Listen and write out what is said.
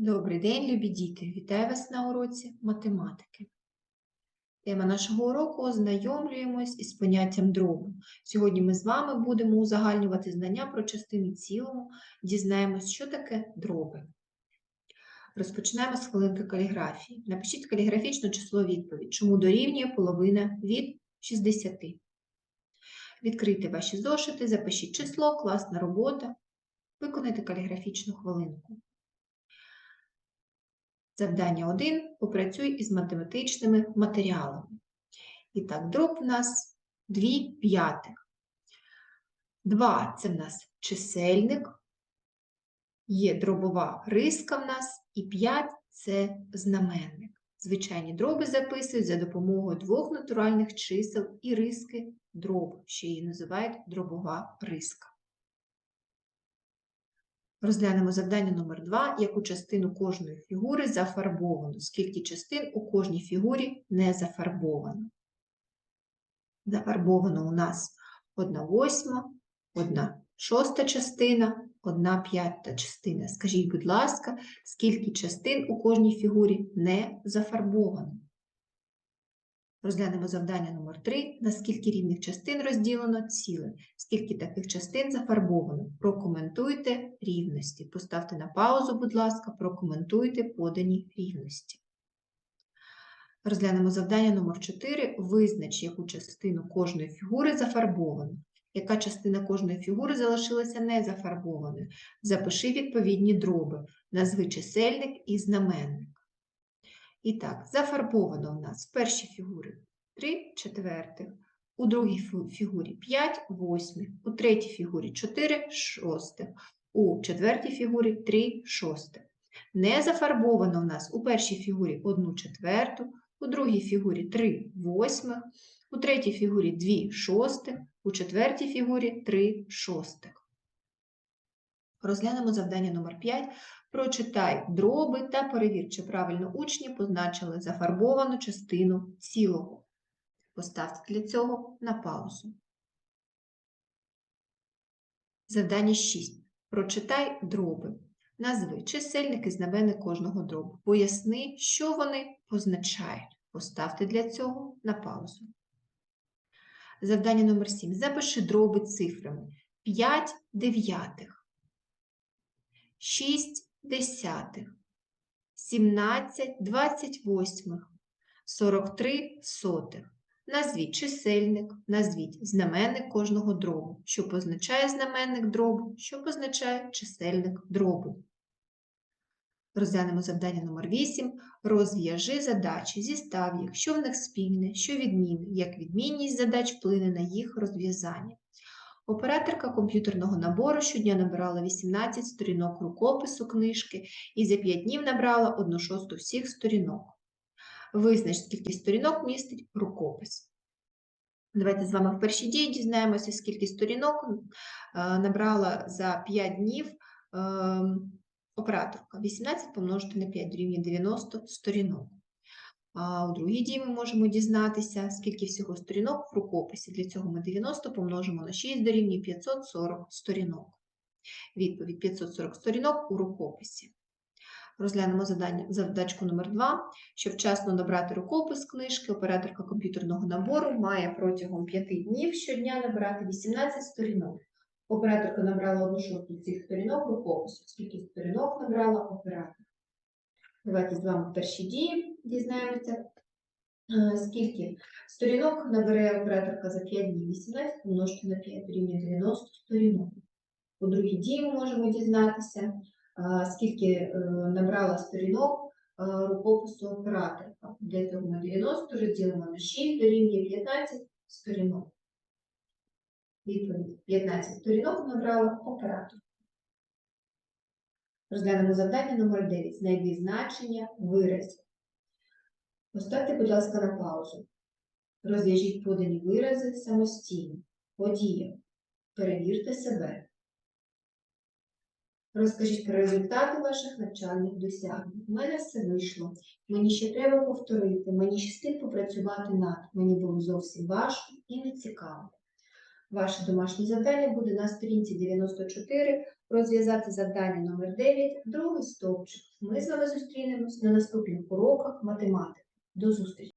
Добрий день, любі діти! Вітаю вас на уроці математики. Тема нашого уроку ознайомлюємось із поняттям дробу. Сьогодні ми з вами будемо узагальнювати знання про частини цілому, дізнаємось, що таке дроби. Розпочинаємо з хвилинки каліграфії. Напишіть каліграфічну число відповідь, чому дорівнює половина від 60. Відкрийте ваші зошити, запишіть число, класна робота. Виконайте каліграфічну хвилинку. Завдання 1. Попрацюй із математичними матеріалами. І так, дроб у нас 2 п'ятих. 2 – це в нас чисельник, є дробова риска в нас, і 5 – це знаменник. Звичайні дроби записують за допомогою двох натуральних чисел і риски дробу, що її називають дробова риска. Розглянемо завдання номер 2 яку частину кожної фігури зафарбовано, скільки частин у кожній фігурі не зафарбовано. Зафарбовано у нас 1 восьма, 1 шоста частина, 1 п'ята частина. Скажіть, будь ласка, скільки частин у кожній фігурі не зафарбовано? Розглянемо завдання номер 3 на скільки рівних частин розділено ціле, скільки таких частин зафарбовано. Прокоментуйте рівності. Поставте на паузу, будь ласка, прокоментуйте подані рівності. Розглянемо завдання номер 4 Визнач, яку частину кожної фігури зафарбовано. Яка частина кожної фігури залишилася не зафарбованою? Запиши відповідні дроби. Назви чисельник і знаменник. І так, зафарбовано у нас в першій фігурі 3 четвертих, у другій фігурі 5 восьмих, у третій фігурі 4 шостих, у четвертій фігурі 3 шостих. Не зафарбовано у нас у першій фігурі 1 четверту, у другій фігурі 3 восьмих, у третій фігурі 2 шостих, у четвертій фігурі 3 шостих. Розглянемо завдання номер 5 Прочитай дроби та перевір, чи правильно учні позначили зафарбовану частину цілого. Поставте для цього на паузу. Завдання 6. Прочитай дроби. Назви чисельник і кожного дробу. Поясни, що вони позначають. Поставте для цього на паузу. Завдання номер 7. Запиши дроби цифрами 5 дев'ятих. 6 десятих, 17 двадцять восьмих, 43 сотих. Назвіть чисельник, назвіть знаменник кожного дробу. Що позначає знаменник дробу, що позначає чисельник дробу. Розглянемо завдання номер 8. Розв'яжи задачі, зістав їх, що в них спільне, що відмінне, як відмінність задач вплине на їх розв'язання. Операторка комп'ютерного набору щодня набирала 18 сторінок рукопису книжки і за 5 днів набрала 1 шосту всіх сторінок. Визнач, скільки сторінок містить рукопис. Давайте з вами в першій дії дізнаємося, скільки сторінок е, набрала за 5 днів е, операторка. 18 помножити на 5 дорівнює 90 сторінок. А у другій дії ми можемо дізнатися, скільки всього сторінок в рукописі. Для цього ми 90 помножимо на 6 дорівнює 540 сторінок. Відповідь 540 сторінок у рукописі. Розглянемо задання, задачку номер 2. Щоб вчасно набрати рукопис книжки, операторка комп'ютерного набору має протягом 5 днів щодня набирати 18 сторінок. Операторка набрала одну шосту цих сторінок рукопису. Скільки сторінок набрала оператор? Давайте з вами перші дії дізнаємося, е, скільки сторінок набере операторка за 5 днів. 18 помножити на 5 дорівнює 90 сторінок. У другій дії ми можемо дізнатися, е, скільки е, набрала сторінок рукопису операторка. Для цього ми 90 розділимо на 6 дорівнює 15 сторінок. Відповідь 15 сторінок набрала оператор. Розглянемо завдання номер 9. Знайди значення виразів. Поставте, будь ласка, на паузу. Розв'яжіть подані вирази самостійно. Подія. Перевірте себе. Розкажіть про результати ваших навчальних досягнень. У мене все вийшло. Мені ще треба повторити, мені ще слід попрацювати над. Мені було зовсім важко і нецікаво. Ваше домашнє завдання буде на сторінці 94 розв'язати завдання номер 9, другий стовпчик. Ми з вами зустрінемось на наступних уроках математики. До зустрічі!